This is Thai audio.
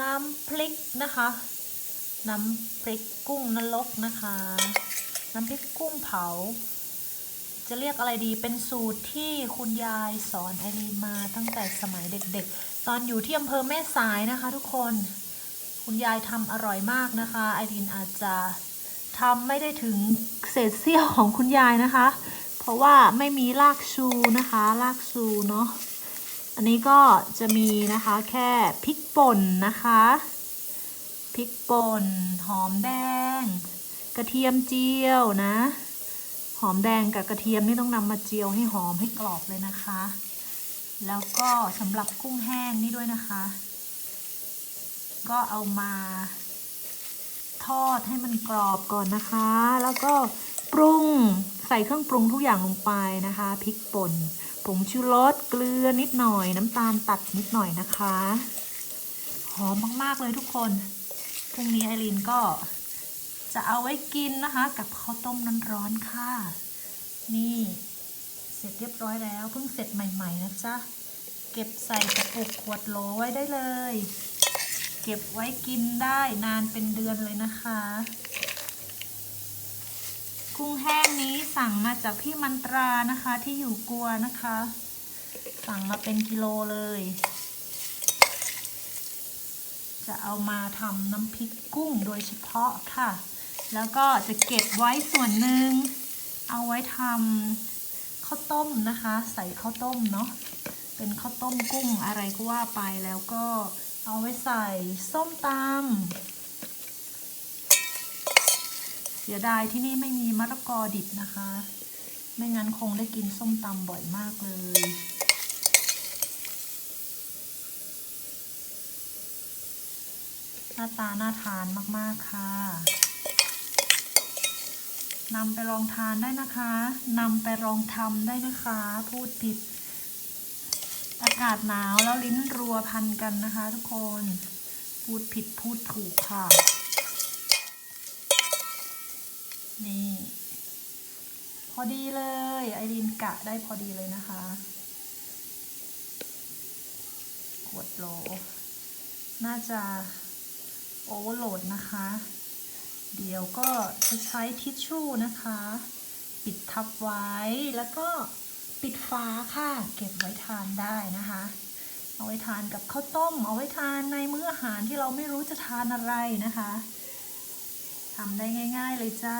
น้ำพริกนะคะ น้ำพริกกุ้งนรกนะคะ น้ำพริกกุ้งเผา จะเรียกอะไรดีเป็นสูตรที่คุณยายสอนไอรีนมาตั้งแต่สมัยเด็กๆ ตอนอยู่ที่อำเภอแม่สายนะคะ ทุกคน คุณยายทำอร่อยมากนะคะ ไอรีนอาจจะทำไม่ได้ถึงเศษเสี้ยวของคุณยายนะคะ เพราะว่าไม่มีรากชูนะคะ รากชูเนาะ อันนี้ก็จะมีนะคะแค่พริกป่นนะคะพริกป่นหอมแดง กระเทียมเจียวนะ หอมแดงกับกระเทียมนี่ต้องนำมาเจียวให้หอมให้กรอบเลยนะคะ แล้วก็สำหรับกุ้งแห้งนี่ด้วยนะคะ ก็เอามาทอดให้มันกรอบก่อนนะคะ แล้วก็ปรุงใส่เครื่องปรุงทุกอย่างลงไปนะคะพริกป่น ผงชูรสเกลือนิดหน่อย น้ำตาลตัดนิดหน่อยนะคะหอมมากๆเลยทุกคนพรุ่งนี้ไอรีนก็ จะเอาไว้กินนะคะ กับข้าวต้มร้อนๆค่ะ นี่เสร็จเรียบร้อยแล้วเพิ่งเสร็จใหม่ๆนะจ๊ะเก็บใส่กระปุกขวดโหลไว้ได้เลย เก็บไว้กินได้นานเป็นเดือนเลยนะคะ กุ้งแห้งนี้สั่งมาจากพี่มันตรานะคะที่อยู่กัวนะคะ สั่งมาเป็นกิโลเลย จะเอามาทำน้ำพริกกุ้งโดยเฉพาะค่ะ แล้วก็จะเก็บไว้ส่วนหนึ่ง เอาไว้ทำข้าวต้มนะคะ ใส่ข้าวต้มเนาะเป็นข้าวต้มกุ้งอะไรก็ว่าไปแล้วก็เอาไว้ใส่ส้มตำ เสียดายที่นี่ไม่มีมะละกอดิบนะคะ ไม่งั้นคงได้กินส้มตำบ่อยมากเลยหน้าตาน่าทานมากๆค่ะนำไปลองทานได้นะคะนำไปลองทำได้นะคะ พูดผิด อากาศหนาวแล้วลิ้นรัวพันกันนะคะ ทุกคน พูดผิดพูดถูกค่ะ นี่ พอดีเลย ไอรีนกะได้พอดีเลยนะคะ ขวดโหลน่าจะโอเวอร์โหลดนะคะ เดี๋ยวก็จะใช้ทิชชู่นะคะ ปิดทับไว้แล้วก็ปิดฝาค่ะ เก็บไว้ทานได้นะคะ เอาไว้ทานกับข้าวต้ม เอาไว้ทานในมื้ออาหารที่เราไม่รู้จะทานอะไรนะคะ ทำได้ง่าย ๆ เลยจ้า